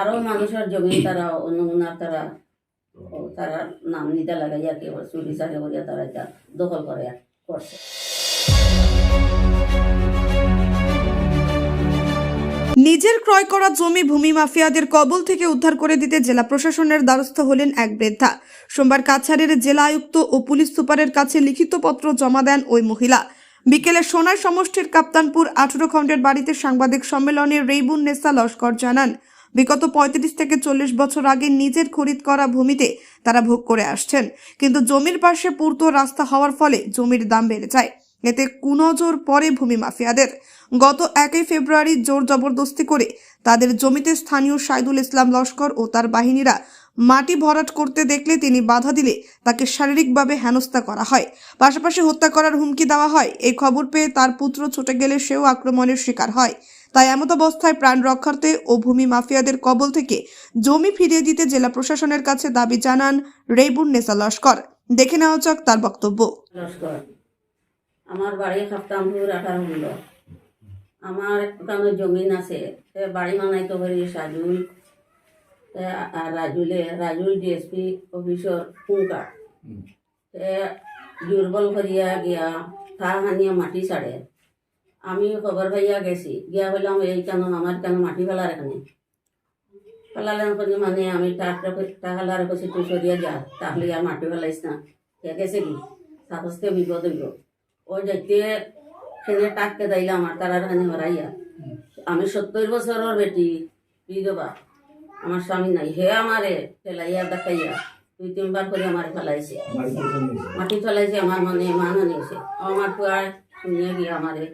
আরও মানুষের জমি তারা নমুনা তারা তারা নাম নিতে লাগাইয়া কি চুরি চারি করিয়া তারা এটা দখল করে করছে। নিজের ক্রয় করা জমি ভূমি মাফিয়াদের কবল থেকে উদ্ধার করে দিতে জেলা প্রশাসনের দ্বারস্থ হলেন এক বৃদ্ধা। সোমবার কাছাড়ের জেলা আয়ুক্ত ও পুলিশ সুপারের কাছে লিখিত পত্র জমা দেন ওই মহিলা। বিকেলে সোনার সমষ্টির কাপ্তানপুর আঠেরো খণ্ডের বাড়িতে সাংবাদিক সম্মেলনে রেইবুন নেসা লস্কর জানান বিগত পঁয়ত্রিশ থেকে চল্লিশ বছর আগে নিজের খরিদ করা ভূমিতে তারা ভোগ করে আসছেন। কিন্তু জমির পাশে পূর্ত রাস্তা হওয়ার ফলে জমির দাম বেড়ে যায়। এতে কুনজর পরে ভূমি মাফিয়াদের। গত একই ফেব্রুয়ারি জোর জবরদস্তি করে তাদের জমিতে স্থানীয় সাইদুল ইসলাম লস্কর ও তার বাহিনীরা মাটি ভরাট করতে দেখলে তিনি বাধা দিলে তাকে শারীরিকভাবে হেনস্থা করা হয়। পাশাপাশি হত্যা করার হুমকি দেওয়া হয়। এই খবর পেয়ে তার পুত্র ছুটে গেলে সেও আক্রমণের শিকার হয়। তাই এমত অবস্থায় প্রাণ রক্ষার্থে ও ভূমি মাফিয়াদের কবল থেকে জমি ফিরিয়ে দিতে জেলা প্রশাসনের কাছে দাবি জানান রেবুন নেসা লস্কর। দেখে নেওয়া যাক তার বক্তব্য। আমার বাড়ি খাপ্তামপুর আঠারো মূল্য। আমার ওখানে জমিন আছে সে বাড়ি বানাইতে পারি সাজুল আর রাজুলে, রাজুল ডিএসপি অফিসর কুঙ্কা সে দুর্বল করিয়া গিয়া ঠা হানিয়া মাটি ছাড়ে। আমি খবর পাইয়া গেছি, গিয়া বললাম, এই কেন, আমার কেন মাটি ফেলার এখানে? ফেলালেন মানে আমি টাকা টাকালার কাছে তুই সরিয়ে যা, তাহলে আর মাটি ফেলাইস না। গেছে কি? সাহসকে বিপদ হইল ও যাইতে সেনে টাকতে দাইলে আমার তারার খানে হরাইয়া আমি সত্তর বছরের বেটি বিধবা আমার স্বামী নাই হে আমারে ফেলাইয়া দেখাইয়া দুই তিনবার করে আমার ফেলাইছে। মাটি ফেলাইছে। আমার মানে মান আনিয়েছে। আমার টুয়ার শুনিয়ে গিয়ে আমারে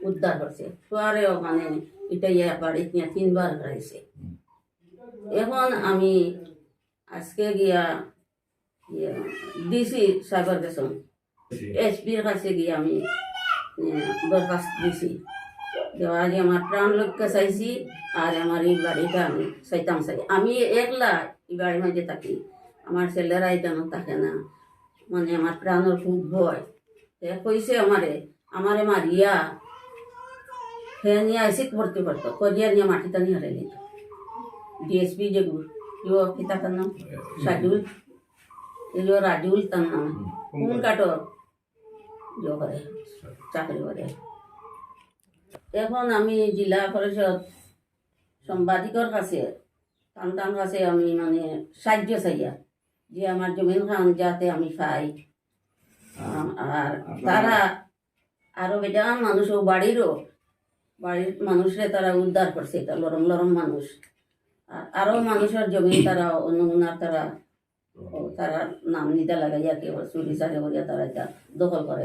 উদ্ধার করছে। টুয়ারেও মানে এটা ইয়া বাড়িতে নিয়ে তিনবার হারাইছে। এখন আমি আজকে গিয়া ডিসি সাগর গেছন এসপির কাছে গিয়ে আমি আহ, দরখাস্ত দিছি দেওয়া যে আমার প্রাণ লক্ষ্য চাইছি আর আমার এই বাড়িটা আমি চাইতাম চাই আমি একলা এই বাড়ির মধ্যে থাকি আমার ছেলেরা এটা থাকে না মানে আমার প্রাণের খুব ভয় সে কইছে আমারে আমারে মারিয়া সে নিয়ে আসি ভর্তি করতো করিয়া নিয়ে মাটিটা নিয়ে হারাই দিত ডিএসপি যেগুলো ইও কিতা তার নাম সাজুল এগুলো রাজুল তার নাম কোন কাটো ইয়ে করে চাকরি করে। এখন আমি জেলা পরিষদ সাংবাদিকর কাছে টান কাছে আমি মানে সাহায্য চাইয়া, যে আমার জমিন খান যাতে আমি পাই। আর তারা আরও বেজান মানুষ ও বাড়িরও, বাড়ির মানুষরে তারা উদ্ধার করছে, এটা লরম লরম মানুষ। আর আরও মানুষের জমি তারা নমুনা তারা তারা নাম নিতে লাগাইয়া কেউ চুরি চারি করিয়া তারা এটা দখল করে